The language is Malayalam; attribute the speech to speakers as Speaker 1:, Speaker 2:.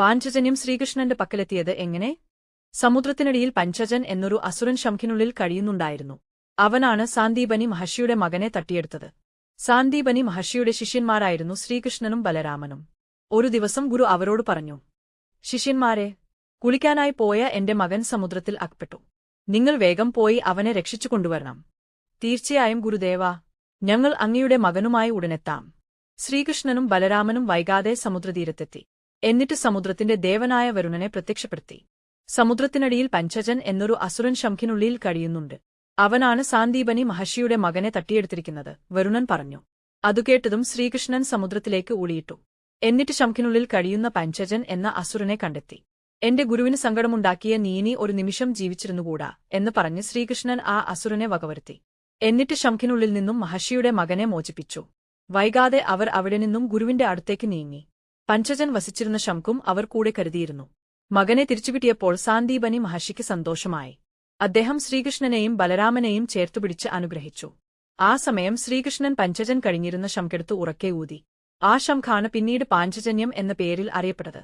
Speaker 1: പാഞ്ചജന്യം ശ്രീകൃഷ്ണന്റെ പക്കലെത്തിയത് എങ്ങനെ? സമുദ്രത്തിനടിയിൽ പഞ്ചജൻ എന്നൊരു അസുരൻ ശംഖിനുള്ളിൽ കഴിയുന്നുണ്ടായിരുന്നു. അവനാണ് സാന്ദീപനി മഹർഷിയുടെ മകനെ തട്ടിയെടുത്തത്. സാന്ദീപനി മഹർഷിയുടെ ശിഷ്യന്മാരായിരുന്നു ശ്രീകൃഷ്ണനും ബലരാമനും. ഒരു ദിവസം ഗുരു അവരോട് പറഞ്ഞു ശിഷ്യന്മാരെ കുളിക്കാനായി പോയ എന്റെ മകൻ സമുദ്രത്തിൽ അകപ്പെട്ടു. നിങ്ങൾ വേഗം പോയി അവനെ രക്ഷിച്ചു കൊണ്ടുവരണം. തീർച്ചയായും ഗുരുദേവ ഞങ്ങൾ അങ്ങയുടെ മകനുമായി ഉടനെത്താം. ശ്രീകൃഷ്ണനും ബലരാമനും വൈകാതെ സമുദ്രതീരത്തെത്തി. എന്നിട്ട് സമുദ്രത്തിന്റെ ദേവനായ വരുണനെ പ്രത്യക്ഷപ്പെടുത്തി. സമുദ്രത്തിനടിയിൽ പഞ്ചജൻ എന്നൊരു അസുരൻ ശംഖിനുള്ളിൽ കഴിയുന്നുണ്ട്. അവനാണ് സാന്ദീപനി മഹർഷിയുടെ മകനെ തട്ടിയെടുത്തിരിക്കുന്നത് വരുണൻ പറഞ്ഞു. അതുകേട്ടതും ശ്രീകൃഷ്ണൻ സമുദ്രത്തിലേക്ക് ഊളിയിട്ടു. എന്നിട്ട് ശംഖിനുള്ളിൽ കഴിയുന്ന പഞ്ചജൻ എന്ന അസുരനെ കണ്ടെത്തി. എന്റെ ഗുരുവിന് സങ്കടമുണ്ടാക്കിയ നീനി ഒരു നിമിഷം ജീവിച്ചിരുന്നുകൂടാ? എന്ന് പറഞ്ഞ് ശ്രീകൃഷ്ണൻ ആ അസുരനെ വകവരുത്തി. എന്നിട്ട് ശംഖിനുള്ളിൽ നിന്നും മഹർഷിയുടെ മകനെ മോചിപ്പിച്ചു. വൈകാതെ അവർ അവിടെ നിന്നും ഗുരുവിന്റെ അടുത്തേക്ക് നീങ്ങി. പഞ്ചജൻ വസിച്ചിരുന്ന ശംഖും അവർ കൂടെ കരുതിയിരുന്നു. മകനെ തിരിച്ചുകിട്ടിയപ്പോൾ സാന്ദീപനി മഹർഷിക്ക് സന്തോഷമായി. അദ്ദേഹം ശ്രീകൃഷ്ണനെയും ബലരാമനെയും ചേർത്തുപിടിച്ച് അനുഗ്രഹിച്ചു. ആ സമയം ശ്രീകൃഷ്ണൻ പഞ്ചജൻ കഴിഞ്ഞിരുന്ന ശംഖെടുത്ത് ഉറക്കെ ഊതി. ആ ശംഖാണ് പിന്നീട് പാഞ്ചജന്യം എന്ന പേരിൽ അറിയപ്പെട്ടത്.